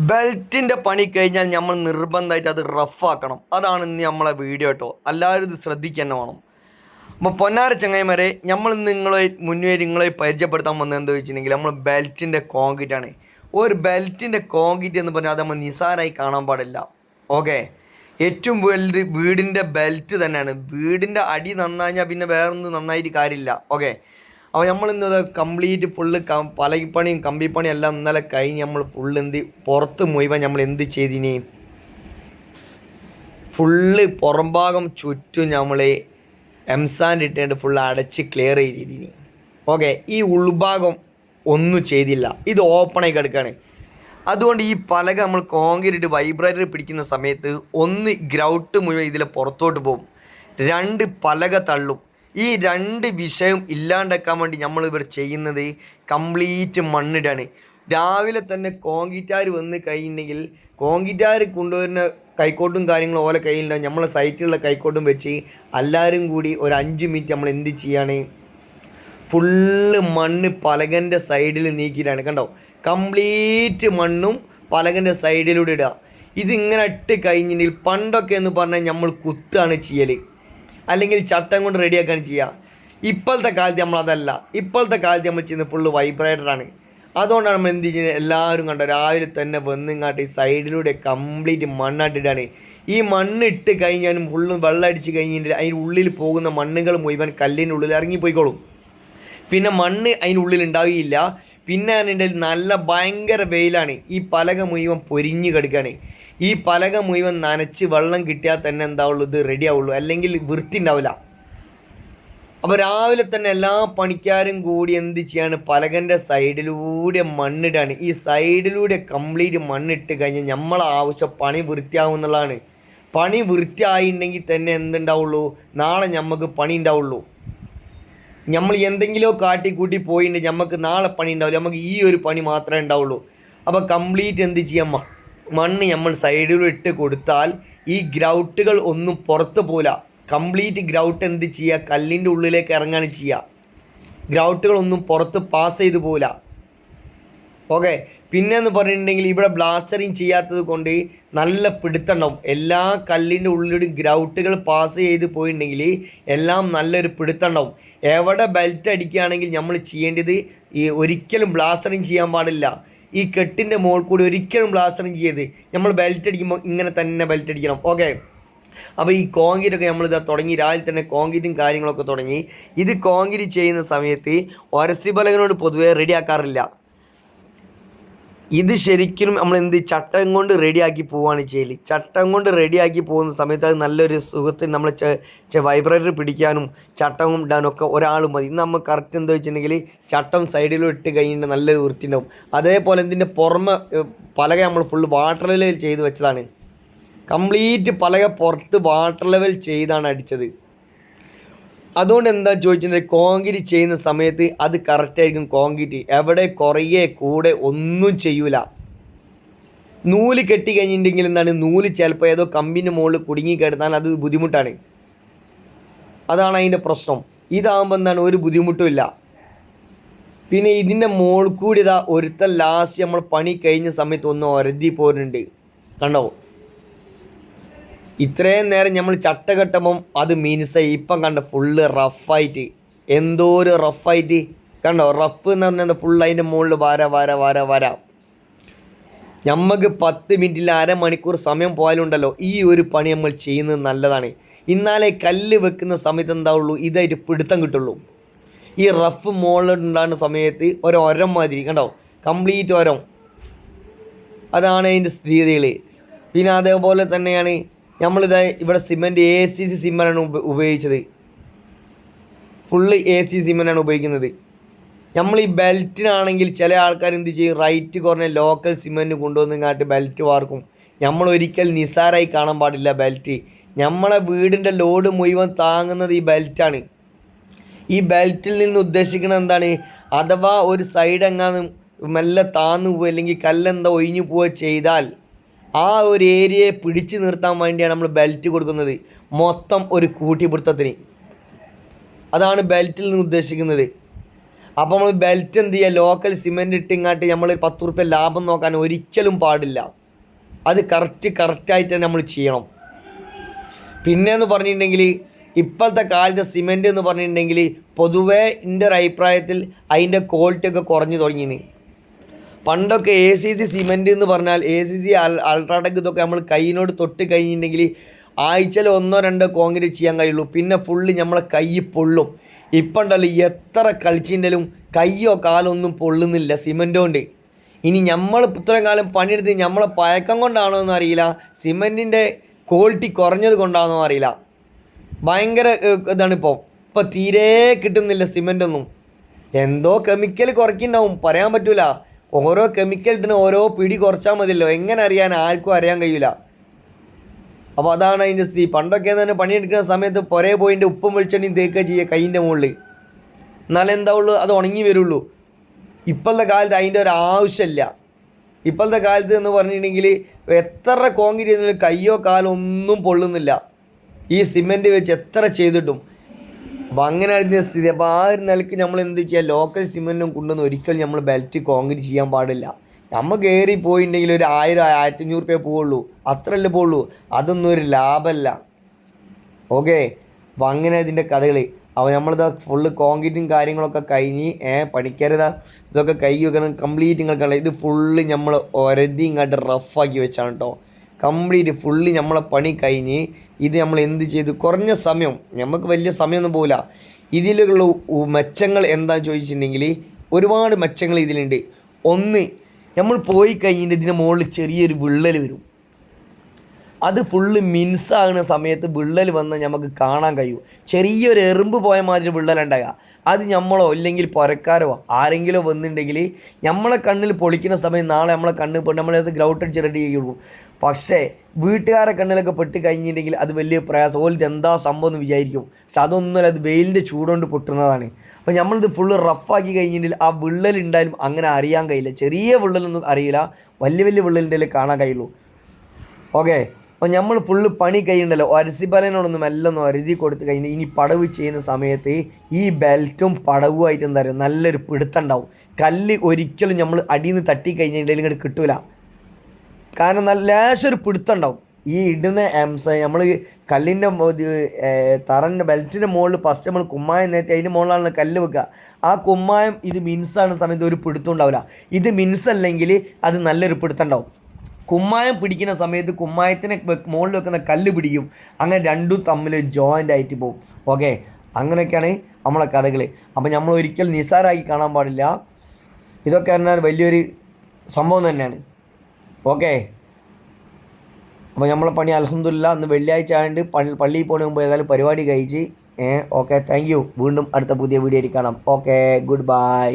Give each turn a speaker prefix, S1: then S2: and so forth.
S1: ബെൽറ്റിന്റെ പണി കഴിഞ്ഞാൽ നമ്മൾ നിർബന്ധമായിട്ട് അത് റഫാക്കണം. അതാണ് ഇന്ന് നമ്മളെ വീഡിയോ കേട്ടോ. എല്ലാവരും ഇത് ശ്രദ്ധിക്കുക തന്നെ വേണം. അപ്പോൾ പൊന്നാര ചങ്ങായിമാരെ നമ്മൾ നിങ്ങളെ മുന്നേ നിങ്ങളെ പരിചയപ്പെടുത്താൻ വന്നത് എന്താ വെച്ചിട്ടുണ്ടെങ്കിൽ നമ്മൾ ബെൽറ്റിന്റെ കോൺക്രീറ്റ് ആണ്. ഒരു ബെൽറ്റിന്റെ കോങ്കിറ്റ് എന്ന് പറഞ്ഞാൽ അത് നമ്മൾ നിസാരായി കാണാൻ പാടില്ല. ഓക്കെ ഏറ്റവും വലുത് വീടിന്റെ ബെൽറ്റ് തന്നെയാണ്. വീടിന്റെ അടി നന്നാഞ്ഞാൽ പിന്നെ വേറൊന്നും നന്നായിട്ട് കാര്യമില്ല. ഓക്കെ അപ്പോൾ നമ്മൾ ഇന്നത് കംപ്ലീറ്റ് ഫുള്ള് പലകിപ്പണിയും കമ്പിപ്പണിയും എല്ലാം ഇന്നലെ കഴിഞ്ഞ് നമ്മൾ ഫുള്ള് എന്ത് പുറത്ത് മുഴുവൻ നമ്മൾ എന്ത് ചെയ്തിനി? ഫുള്ള് പുറംഭാഗം ചുറ്റും നമ്മൾ എംസാൻഡ് ഇട്ടുകൊണ്ട് ഫുള്ള് അടച്ച് ക്ലിയർ ചെയ്തിനി. ഓക്കെ ഈ ഉൾഭാഗം ഒന്നും ചെയ്തില്ല. ഇത് ഓപ്പണായി കിടക്കുകയാണ് അതുകൊണ്ട് ഈ പലക നമ്മൾ കോൺക്രീറ്റ് വൈബ്രേറ്റർ പിടിക്കുന്ന സമയത്ത് ഒന്ന് ഗ്രൗട്ട് മുഴുവൻ ഇതിൽ പുറത്തോട്ട് പോകും. രണ്ട് പലക തള്ളും. ഈ രണ്ട് വിഷയം ഇല്ലാണ്ടാക്കാൻ വേണ്ടി നമ്മൾ ഇവിടെ ചെയ്യുന്നത് കംപ്ലീറ്റ് മണ്ണിടാണ്. രാവിലെ തന്നെ കോങ്കിറ്റാർ വന്ന് കഴിഞ്ഞെങ്കിൽ കോങ്കിറ്റാർ കൊണ്ടുവരുന്ന കൈക്കോട്ടും കാര്യങ്ങളും ഓലെ കയ്യിലുണ്ടാവും. നമ്മളെ സൈറ്റിലുള്ള കൈക്കോട്ടും വെച്ച് എല്ലാവരും കൂടി ഒരു അഞ്ച് മിനിറ്റ് നമ്മൾ എന്ത് ചെയ്യാണ്? ഫുള്ള് മണ്ണ് പലകന്റെ സൈഡിൽ നീക്കിയിട്ടാണ്. കണ്ടോ? കംപ്ലീറ്റ് മണ്ണും പലകന്റെ സൈഡിലൂടെ ഇടുക. ഇതിങ്ങനെ ഇട്ട് കഴിഞ്ഞിട്ടുണ്ടെങ്കിൽ പണ്ടൊക്കെ എന്ന് പറഞ്ഞാൽ നമ്മൾ കുത്താണ് ചെയ്യൽ അല്ലെങ്കിൽ ചട്ടം കൊണ്ട് റെഡിയാക്കാണ് ചെയ്യുക ഇപ്പോഴത്തെ കാലത്ത് നമ്മളതല്ല ഇപ്പോഴത്തെ കാലത്ത് നമ്മൾ ചെയ്യുന്നത് ഫുള്ള് വൈബ്രേറ്ററാണ് അതുകൊണ്ടാണ് നമ്മൾ എന്ത് ചെയ്യുന്നത്? എല്ലാവരും കണ്ടോ? രാവിലെ തന്നെ വന്നിങ്ങാട്ട് ഈ സൈഡിലൂടെ കംപ്ലീറ്റ് മണ്ണാട്ടിട്ടാണ് ഈ മണ്ണ് ഇട്ട് കഴിഞ്ഞാലും ഫുള്ളും വെള്ളം അടിച്ച് കഴിഞ്ഞിട്ട് അതിന്റെ ഉള്ളിൽ പോകുന്ന മണ്ണുകൾ മുഴുവൻ കല്ലിന്റെ ഉള്ളിൽ ഇറങ്ങിപ്പോയിക്കോളും. പിന്നെ മണ്ണ് അതിനുള്ളിൽ ഉണ്ടാവുകയില്ല. പിന്നെ അതിന്റെ നല്ല ഭയങ്കര വെയിലാണ്. ഈ പലക മുഴുവൻ പൊരിഞ്ഞ് കിടക്കുകയാണ്. ഈ പലക മുഴുവൻ നനച്ച് വെള്ളം കിട്ടിയാൽ തന്നെ എന്താവുള്ളൂ ഇത് റെഡി ആവുള്ളൂ. അല്ലെങ്കിൽ വൃത്തി ഉണ്ടാവില്ല. അപ്പോൾ രാവിലെ തന്നെ എല്ലാ പണിക്കാരും കൂടി എന്ത് ചെയ്യാണ്? പലകന്റെ സൈഡിലൂടെ മണ്ണിടാണ്. ഈ സൈഡിലൂടെ കംപ്ലീറ്റ് മണ്ണിട്ട് കഴിഞ്ഞാൽ നമ്മളെ ആവശ്യം പണി വൃത്തിയാവും എന്നുള്ളതാണ്. പണി വൃത്തിയായിട്ടുണ്ടെങ്കിൽ തന്നെ എന്തുണ്ടാവുള്ളൂ? നാളെ നമുക്ക് പണി ഉണ്ടാവുള്ളൂ. നമ്മൾ എന്തെങ്കിലും കാട്ടിക്കൂട്ടി പോയിട്ട് നമുക്ക് നാളെ പണി ഉണ്ടാവില്ല. നമുക്ക് ഈ ഒരു പണി മാത്രമേ ഉണ്ടാവുള്ളൂ. അപ്പോൾ കംപ്ലീറ്റ് എന്ത് ചെയ്യാം? മണ്ണ് നമ്മൾ സൈഡിൽ ഇട്ട് കൊടുത്താൽ ഈ ഗ്രൗട്ടുകൾ ഒന്നും പുറത്ത് പോല കംപ്ലീറ്റ് ഗ്രൗട്ട് എന്ത് ചെയ്യുക കല്ലിന്റെ ഉള്ളിലേക്ക് ഇറങ്ങാണ് ചെയ്യുക ഗ്രൗട്ടുകളൊന്നും പുറത്ത് പാസ് ചെയ്ത് പോല ഓക്കെ പിന്നെ എന്ന് പറഞ്ഞിട്ടുണ്ടെങ്കിൽ ഇവിടെ ബ്ലാസ്റ്ററിങ് ചെയ്യാത്തത് കൊണ്ട് നല്ല പിടുത്തുണ്ടാവും. എല്ലാ കല്ലിന്റെ ഉള്ളിലൂടെ ഗ്രൗട്ടുകൾ പാസ് ചെയ്ത് പോയിട്ടുണ്ടെങ്കിൽ എല്ലാം നല്ലൊരു പിടുത്തുണ്ടാവും. എവിടെ ബെൽറ്റ് അടിക്കുകയാണെങ്കിൽ നമ്മൾ ചെയ്യേണ്ടത് ഈ ഒരിക്കലും ബ്ലാസ്റ്ററിങ് ചെയ്യാൻ പാടില്ല. ഈ കെട്ടിന്റെ മോൾ കൂടി ഒരിക്കലും ബ്ലാസ്റ്ററിങ് ചെയ്യരുത്. നമ്മൾ ബെൽറ്റ് അടിക്കുമ്പോൾ ഇങ്ങനെ തന്നെ ബെൽറ്റ് അടിക്കണം. ഓക്കെ അപ്പോൾ ഈ കോൺക്രീറ്റ് ഒക്കെ നമ്മളിതാ തുടങ്ങി. രാവിലെ തന്നെ കോൺക്രീറ്റും കാര്യങ്ങളൊക്കെ തുടങ്ങി. ഇത് കോൺക്രീറ്റ് ചെയ്യുന്ന സമയത്ത് ഒരസി ബലകനോട് പൊതുവേ റെഡിയാക്കാറില്ല ഇത് ശരിക്കും നമ്മൾ എന്ത് ചട്ടം കൊണ്ട് റെഡിയാക്കി പോവുകയാണ് ചെയ്യൽ ചട്ടം കൊണ്ട് റെഡിയാക്കി പോകുന്ന സമയത്ത് അത് നല്ലൊരു സുഖത്തിന് നമ്മൾ വൈബ്രേറ്റർ പിടിക്കാനും ചട്ടം ഇടാനും ഒക്കെ ഒരാൾ മതി. ഇന്ന് നമ്മൾ കറക്റ്റ് എന്താ വെച്ചിട്ടുണ്ടെങ്കിൽ ചട്ടം സൈഡിലും ഇട്ട് കഴിഞ്ഞിട്ട് നല്ലൊരു വൃത്തി ഉണ്ടാവും അതേപോലെ ഇതിന്റെ പുറമെ പലക നമ്മൾ ഫുൾ വാട്ടർ ലെവൽ ചെയ്ത് വെച്ചതാണ്. കംപ്ലീറ്റ് പലക പുറത്ത് വാട്ടർ ലെവൽ ചെയ്താണ് അടിച്ചത്. അതുകൊണ്ട് എന്താ ചോദിച്ചിട്ടുണ്ടെങ്കിൽ കോൺക്രീറ്റ് ചെയ്യുന്ന സമയത്ത് അത് കറക്റ്റായിരിക്കും കോൺക്രീറ്റ് എവിടെ കുറയെ കൂടെ ഒന്നും ചെയ്യൂല. നൂൽ കെട്ടി കഴിഞ്ഞിട്ടുണ്ടെങ്കിൽ എന്താണ്? നൂൽ ചിലപ്പോൾ ഏതോ കമ്പിന്റെ മുകളിൽ കുടുങ്ങി കിടന്നാൽ അത് ബുദ്ധിമുട്ടാണ്. അതാണ് അതിന്റെ പ്രശ്നം. ഇതാകുമ്പോൾ എന്താണ്? ഒരു ബുദ്ധിമുട്ടും ഇല്ല. പിന്നെ ഇതിന്റെ മുകളിൽ കൂടി ഇതാ ഒരുത്തൻ ലാസ്റ്റ് നമ്മൾ പണി കഴിഞ്ഞ സമയത്ത് ഒന്ന് ഒരതി പോരുന്നുണ്ട് കണ്ടോ? ഇത്രയും നേരം നമ്മൾ ചട്ട കെട്ടുമ്പം അത് മീൻസായി ഇപ്പം കണ്ട ഫുള്ള് റഫായിട്ട് എന്തോ ഒരു റഫായിട്ട് കണ്ടോ? റഫ് എന്ന് പറഞ്ഞാൽ ഫുൾ അതിന്റെ മുകളിൽ വര വര വര വര. നമുക്ക് പത്ത് മിനിറ്റിൽ അരമണിക്കൂർ സമയം പോയാലുണ്ടല്ലോ. ഈ ഒരു പണി നമ്മൾ ചെയ്യുന്നത് നല്ലതാണ്. ഇന്നാലെ കല്ല് വെക്കുന്ന സമയത്ത് എന്താവുള്ളൂ? ഇതായിട്ട് പിടുത്തം കിട്ടുള്ളൂ. ഈ റഫ് മുകളിലുണ്ടാകുന്ന സമയത്ത് ഒരം മാതിരി. കണ്ടോ? കംപ്ലീറ്റ് ഒരം. അതാണ് അതിന്റെ സ്ഥിതികൾ പിന്നെ അതേപോലെ തന്നെയാണ് നമ്മളിത് ഇവിടെ സിമെന്റ് എ സി സി സിമെന്റാണ് ഉപയോഗിച്ചത്. ഫുള്ള് എ സി സിമെന്റാണ് ഉപയോഗിക്കുന്നത്. നമ്മൾ ഈ ബെൽറ്റിനാണെങ്കിൽ ചില ആൾക്കാർ എന്ത് ചെയ്യും? റൈറ്റ് കുറഞ്ഞ ലോക്കൽ സിമെന്റ് കൊണ്ടുവന്നിങ്ങാട്ട് ബെൽറ്റ് വാർക്കും. നമ്മൾ ഒരിക്കൽ നിസാരായി കാണാൻ പാടില്ല ബെൽറ്റ് നമ്മളെ വീടിന്റെ ലോഡ് മുഴുവൻ താങ്ങുന്നത് ഈ ബെൽറ്റാണ് ഈ ബെൽറ്റിൽ നിന്ന് ഉദ്ദേശിക്കുന്നത് എന്താണ്? അഥവാ ഒരു സൈഡ് എങ്ങാനും മെല്ലെ താന്നു പോവുക അല്ലെങ്കിൽ കല്ലെന്താ ഒഴിഞ്ഞു പോവുക ചെയ്താൽ ആ ഒരു ഏരിയയെ പിടിച്ചു നിർത്താൻ വേണ്ടിയാണ് നമ്മൾ ബെൽറ്റ് കൊടുക്കുന്നത്. മൊത്തം ഒരു കൂട്ടിപ്പിടുത്തത്തിന് അതാണ് ബെൽറ്റിൽ നിന്ന് ഉദ്ദേശിക്കുന്നത്. അപ്പോൾ നമ്മൾ ബെൽറ്റ് എന്ത് ചെയ്യുക? ലോക്കൽ സിമെന്റ് ഇട്ടിങ്ങാട്ട് നമ്മൾ പത്ത് റുപ്യ ലാഭം നോക്കാൻ ഒരിക്കലും പാടില്ല. അത് കറക്റ്റ് കറക്റ്റായിട്ട് തന്നെ നമ്മൾ ചെയ്യണം. പിന്നെ എന്ന് പറഞ്ഞിട്ടുണ്ടെങ്കിൽ ഇപ്പോഴത്തെ കാലത്തെ സിമെന്റ് എന്ന് പറഞ്ഞിട്ടുണ്ടെങ്കിൽ പൊതുവേ എന്റെ ഒരു അഭിപ്രായത്തിൽ അതിന്റെ ക്വാളിറ്റി ഒക്കെ കുറഞ്ഞു തുടങ്ങിന് പണ്ടൊക്കെ എ സി സി സിമെന്റ് എന്ന് പറഞ്ഞാൽ എ സി സി അൾട്രാടെക് ഇതൊക്കെ നമ്മൾ കൈയിനോട് തൊട്ട് കഴിഞ്ഞിട്ടുണ്ടെങ്കിൽ ആഴ്ചയിൽ ഒന്നോ രണ്ടോ കോൺക്രീറ്റ് ചെയ്യാൻ കഴിയുള്ളൂ. പിന്നെ ഫുള്ള് നമ്മളെ കൈ പൊള്ളും. ഇപ്പം ഉണ്ടല്ലോ എത്ര കളിച്ചിട്ടുണ്ടെങ്കിലും കൈയോ കാലോ ഒന്നും പൊള്ളുന്നില്ല സിമെന്റ് കൊണ്ട്. ഇനി നമ്മൾ ഇത്രയും കാലം പണിയെടുത്ത് നമ്മളെ പഴക്കം കൊണ്ടാണോ എന്ന് അറിയില്ല. സിമെന്റിന്റെ ക്വാളിറ്റി കുറഞ്ഞത് കൊണ്ടാണോ അറിയില്ല. ഭയങ്കര ഇതാണ് ഇപ്പോൾ ഇപ്പോൾ തീരെ കിട്ടുന്നില്ല സിമെന്റ് ഒന്നും. എന്തോ കെമിക്കൽ കുറയ്ക്കുന്നുണ്ടാവും. പറയാൻ പറ്റൂല. ഓരോ കെമിക്കൽ ഓരോ പിടി കുറച്ചാൽ മതിയല്ലോ. എങ്ങനെ അറിയാൻ ആർക്കും അറിയാൻ കഴിയില്ല അപ്പോൾ അതാണ് അതിന്റെ സ്ഥിതി. പണ്ടൊക്കെ തന്നെ പണിയെടുക്കുന്ന സമയത്ത് പുറേ പോയിന്റെ ഉപ്പും വെളിച്ചെണ്ണയും തേക്കുക ചെയ്യുക കൈയിന്റെ മുകളിൽ എന്നാലേ എന്താ ഉള്ളൂ? അത് ഉണങ്ങി വരുള്ളൂ. ഇപ്പോഴത്തെ കാലത്ത് അതിന്റെ ഒരു ആവശ്യമില്ല. ഇപ്പോഴത്തെ കാലത്ത് എന്ന് പറഞ്ഞിട്ടുണ്ടെങ്കിൽ എത്ര കോൺക്രീറ്റ് കയ്യോ കാലോ ഒന്നും പൊള്ളുന്നില്ല. ഈ സിമെന്റ് വെച്ച് എത്ര ചെയ്തിട്ടും. അപ്പോൾ ആയിരുന്ന സ്ഥിതി. അപ്പോൾ ആ ഒരു നിലയ്ക്ക് നമ്മൾ എന്ത് ചെയ്യുക ലോക്കൽ സിമെന്റും കൊണ്ടുവന്ന് ഒരിക്കലും നമ്മൾ ബെൽറ്റ് കോൺക്രീറ്റ് ചെയ്യാൻ പാടില്ല. നമ്മൾ കയറി പോയിട്ടുണ്ടെങ്കിൽ ഒരു ആയിരം ആയിരത്തി അഞ്ഞൂറ് രൂപ പോവുള്ളൂ. അത്രയല്ലേ പോവുള്ളൂ. അതൊന്നും ഒരു ലാഭമല്ല ഓക്കെ അപ്പോൾ അങ്ങനെ ഇതിന്റെ കഥകൾ അപ്പോൾ നമ്മളിതാ ഫുള്ള് കോൺക്രീറ്റും കാര്യങ്ങളൊക്കെ കഴിഞ്ഞ് ഏ പണിക്കരുതാ ഇതൊക്കെ കൈ വെക്കണം കംപ്ലീറ്റ് നിങ്ങൾക്ക് ഇത് ഫുള്ള് നമ്മൾ ഒരതി ഇങ്ങോട്ട് റഫാക്കി വെച്ചാണ് കേട്ടോ കംപ്ലീറ്റ് ഫുള്ളി നമ്മളെ പണി കഴിഞ്ഞ് ഇത് നമ്മൾ എന്ത് ചെയ്തു? കുറഞ്ഞ സമയം. നമുക്ക് വലിയ സമയമൊന്നും പോകില്ല ഇതിലുള്ള മെച്ചങ്ങൾ എന്താ ചോദിച്ചിട്ടുണ്ടെങ്കിൽ ഒരുപാട് മെച്ചങ്ങൾ ഇതിലുണ്ട്. ഒന്ന് നമ്മൾ പോയി കഴിഞ്ഞിട്ട് ഇതിന്റെ മുകളിൽ ചെറിയൊരു വിള്ളൽ വരും. അത് ഫുള്ള് മിൻസാകുന്ന സമയത്ത് വിള്ളൽ വന്ന് നമുക്ക് കാണാൻ കഴിയും. ചെറിയൊരു എറുമ്പ് പോയ മാതിരി വിള്ളലുണ്ടാകുക അത് നമ്മളോ ഇല്ലെങ്കിൽ പുരക്കാരോ ആരെങ്കിലും വന്നിട്ടുണ്ടെങ്കിൽ നമ്മളെ കണ്ണിൽ പൊളിക്കുന്ന സമയം നാളെ നമ്മളെ കണ്ണിൽ പെട്ട് നമ്മളെ ഗ്രൗട്ട് അടിച്ച് റെഡി ചെയ്യുള്ളൂ പക്ഷേ വീട്ടുകാരെ കണ്ണിലൊക്കെ പെട്ട് കഴിഞ്ഞിട്ടുണ്ടെങ്കിൽ അത് വലിയ പ്രയാസം. ഓലിത് എന്താ സംഭവം എന്ന് വിചാരിക്കും. പക്ഷെ അതൊന്നുമല്ല അത് വെയിലിന്റെ ചൂടുകൊണ്ട് പൊട്ടുന്നതാണ്. അപ്പോൾ നമ്മളിത് ഫുള്ള് റഫാക്കി കഴിഞ്ഞിട്ടുണ്ടെങ്കിൽ ആ വിള്ളൽ ഉണ്ടായാലും അങ്ങനെ അറിയാൻ കഴിയില്ല. ചെറിയ വിള്ളലൊന്നും അറിയില്ല. വലിയ വലിയ വിള്ളലിന്റെ കാണാൻ കഴിയുള്ളൂ. ഓക്കെ അപ്പോൾ നമ്മൾ ഫുള്ള് പണി കഴിയുണ്ടല്ലോ ഒരസിബലനോടൊന്നും എല്ലാം അരുതി കൊടുത്ത് കഴിഞ്ഞ് ഇനി പടവ് ചെയ്യുന്ന സമയത്ത് ഈ ബെൽറ്റും പടവുമായിട്ട് എന്താ പറയുക? നല്ലൊരു പിടുത്തുണ്ടാവും കല്ല് ഒരിക്കലും നമ്മൾ അടിയിൽ നിന്ന് തട്ടി കഴിഞ്ഞിട്ടുണ്ടെങ്കിൽ ഇങ്ങോട്ട് കിട്ടൂല. കാരണം നല്ല ലേശൊരു പിടുത്തുണ്ടാവും ഈ ഇടുന്ന എംസ നമ്മൾ കല്ലിന്റെ തറന്റെ ബെൽറ്റിന്റെ മുകളിൽ ഫസ്റ്റ് നമ്മൾ കുമ്മായം നേരത്തെ അതിന്റെ മുകളിലാണ് കല്ല് വെക്കുക. ആ കുമ്മായം ഇത് മിൻസാണ് സമയത്ത് ഒരു പിടുത്തം ഉണ്ടാവില്ല. ഇത് മിൻസ് അല്ലെങ്കിൽ അത് നല്ലൊരു പിടുത്തം ഉണ്ടാവും. കുമ്മായം പിടിക്കുന്ന സമയത്ത് കുമ്മായത്തിനെ മുകളിൽ വെക്കുന്ന കല്ല് പിടിക്കും. അങ്ങനെ രണ്ടും തമ്മിൽ ജോയിന്റ് ആയിട്ട് പോകും ഓക്കെ അങ്ങനെയൊക്കെയാണ് നമ്മളെ കഥകൾ അപ്പോൾ നമ്മൾ ഒരിക്കലും നിസ്സാരമാക്കി കാണാൻ പാടില്ല. ഇതൊക്കെ പറഞ്ഞാൽ വലിയൊരു സംഭവം തന്നെയാണ്. ഓക്കെ അപ്പോൾ നമ്മളെ പണി അലഹമില്ല ഇന്ന് വെള്ളിയാഴ്ച ആയതുകൊണ്ട് പള്ളി പള്ളിയിൽ പോകുന്ന മുമ്പ് ഏതായാലും പരിപാടി കഴിച്ച് ഓക്കെ താങ്ക് യു വീണ്ടും അടുത്ത പുതിയ വീഡിയോയിൽ കാണാം. Okay good bye